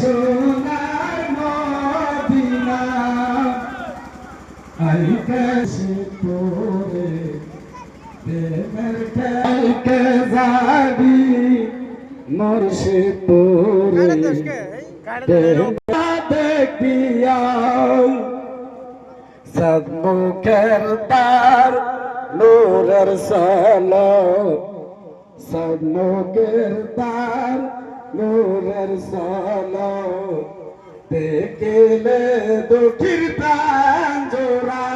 সোনার মদিনা। আইকে সে তোরে প্রেমের খেলকে যাবি মরশে তোরে দেখিয়াও। সদমুখের তার নূরের সালো তার নূরের সালো দেখিলে দুঃখীর প্রাণ জোড়াই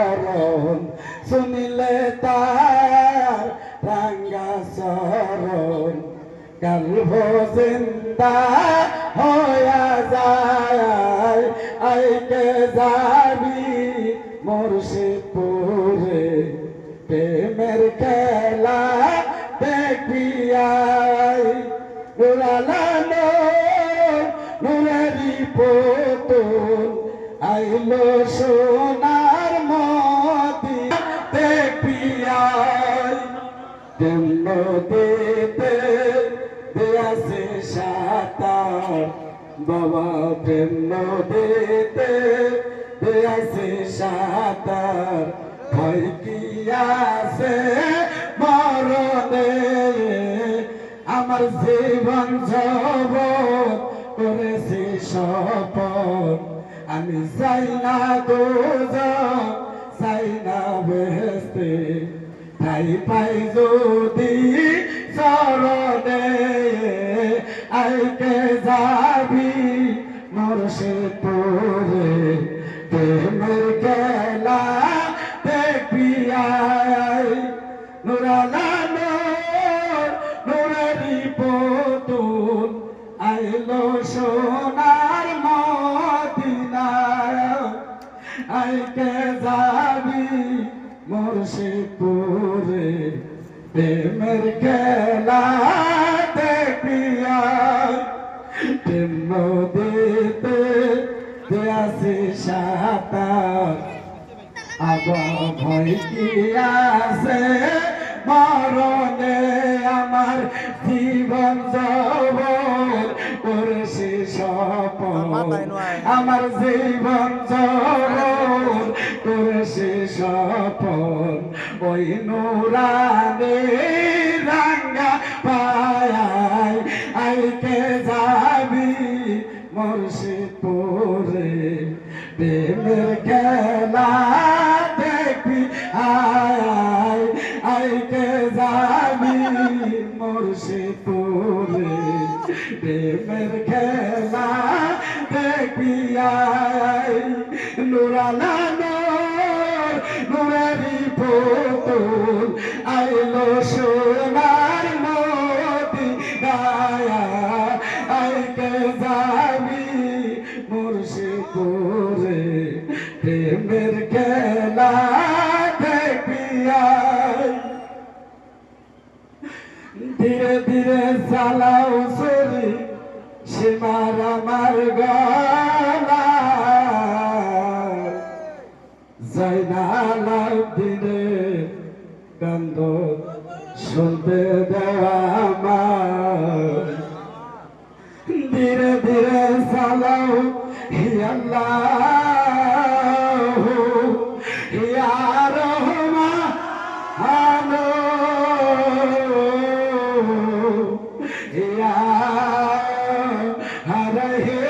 সরণ শুনিলে তার রাঙ্গা সরণ গল্প জিন্দা হয়া যায়, আইকে যাবি মুর্শিদপুরে। প্রেমের খেলা দেখবি আই। নুরালানো নুরারি পুতুল আইলো সোনার তেমন দিতে দিয়াছে বাবা প্রেম দিতে দিয়াছে সাতার। ভয় আছে মরণে? আমার জীবন জবত করেছি শপথ। আমি চাই না দুজন, চাই ঠাই পাই যদি চরণে আইকে যাবি মরশে প্রেমের খেলা দেখিয়া প্রেম নদীতে দেয়াসি সাঁতার আবার ভয় কি আছে? মরণে আমার জীবন জবর করেছি সপন। আমার জীবন করেছি সপন। ওই নুরানে রাঙ্গা পায় আইকে যাবি মুর্শিদপুরে। প্রেমের খেলা দেখবি আয় আইকে যাবি মুর্শিদপুরে। প্রেমের খেলা দেখবি আয় নুরালা পুতুল আইলো সোনার মতি দায়া। আইকে যাবি মুর্শিদপুরে প্রেমের শুনতে দেওয়া ধীরে ধীরে চালাও আল্লাহ ইয়া রহমান। ইয়া রহিম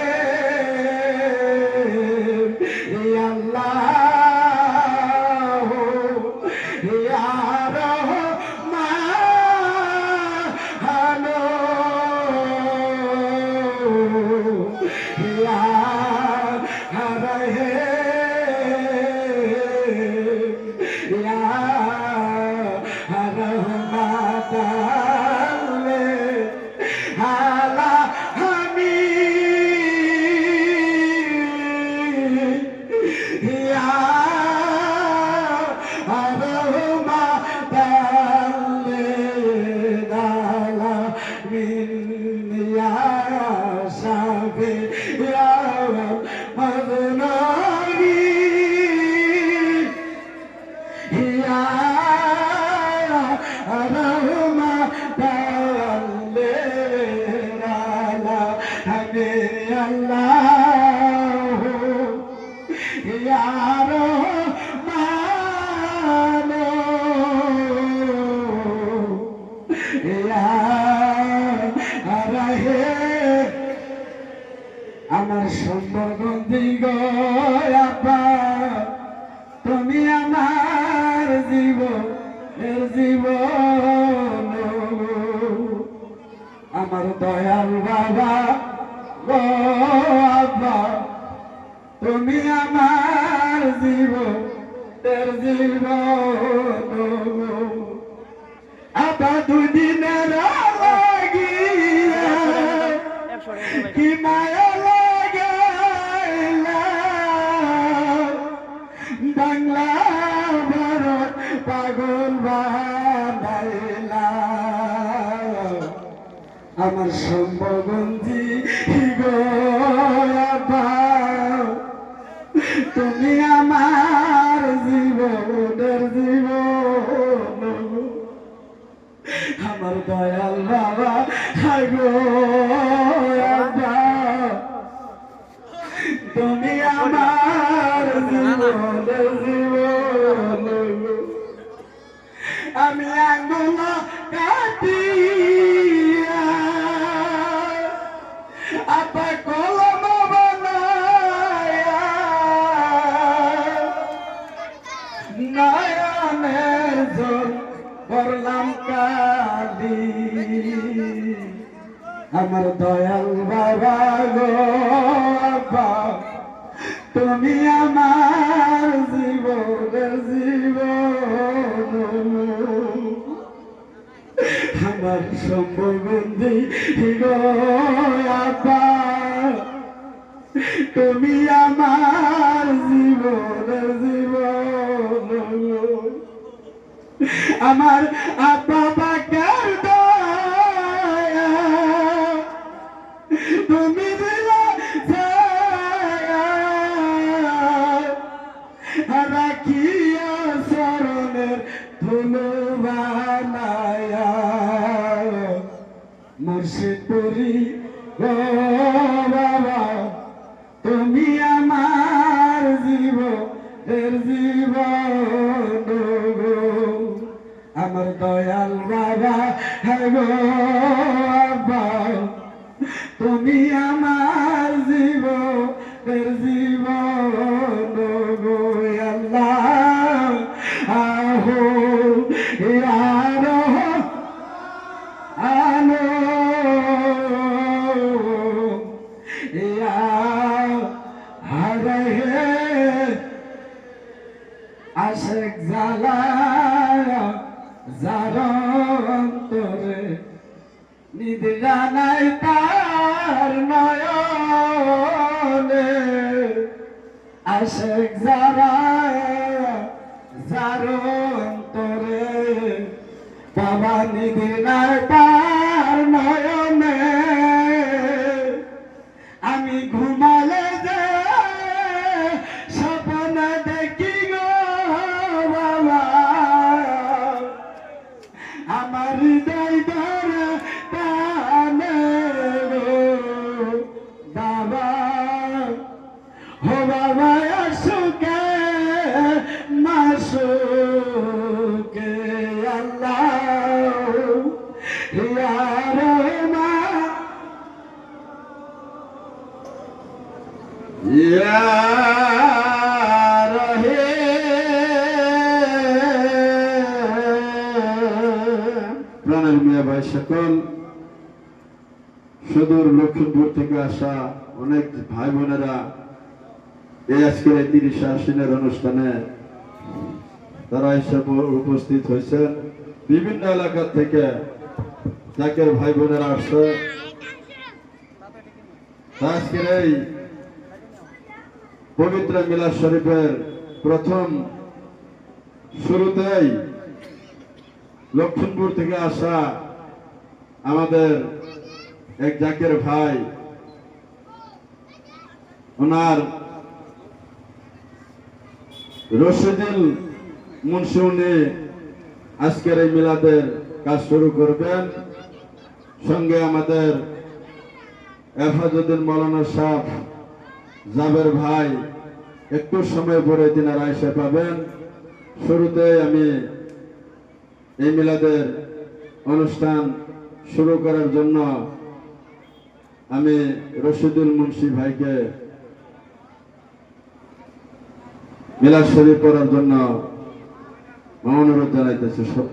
জীবন আমার দয়াল বাবা গো আব্বা তুমি আমার জীবন। এর জীবন আবা দুদিনের লাগিয়া কি মায়া আমার তুমি আমার জীবনের জীবন। আমার দয়াল বাবা গো আব্বা, তুমি আমার জীবনের জীবন। আমি আঙ্গুল কাটিয়া আমার দয়াল বাবা গো আব্বা, তুমি আমার জীবনের জীবন। আমার সম্বন্ধী গো আব্বা, তুমি আমার জীবনের জীবন। আমার বানায়া মুর্শিদপুরি ও বাবা তুমি আমার জীবনের জীবন গো আমার দয়াল বাবা হ্যাঁ গো আব্বা, তুমি আমার জীবনের জীবন গো আল্লাহ আহো আশেক জালা জারন্তরে নিদ্রা নাই তার নয়নে। আশেক যারা জারন্তরে বাবা নিদ্রা নাই তার হো বাবা, আসুকে, মাসুকে, আল্লাহ। প্রাণের মেয়ে ভাই সকল, সুদূর লক্ষ্মীপুর থেকে আসা অনেক ভাই বোনেরা এই আজকের এই তিরিশে আশ্বিনের অনুষ্ঠানে তারা উপ- উপস্থিত হয়েছেন। বিভিন্ন এলাকা থেকে জাকের ভাই বোনেরা আসছে। আজকের এই পবিত্র মিলাদ শরীফের প্রথম শুরুতেই লক্ষ্মণপুর থেকে আসা আমাদের এক জাকের ভাই, ওনার রশিদুল মুন্সি আজকের এই মিলাদের কাজ শুরু করবেন। সঙ্গে আমাদের হেফাজুদ্দিন মৌলানা সাহ জাবের ভাই, একটু সময় পরে তিনারা এসে পাবেন। শুরুতে আমি এই মিলাদের অনুষ্ঠান শুরু করার জন্য আমি রশিদুল মুন্সি ভাইকে মিলাদ শরীফ পড়ার জন্য অনুরোধ জানাইতেছে সব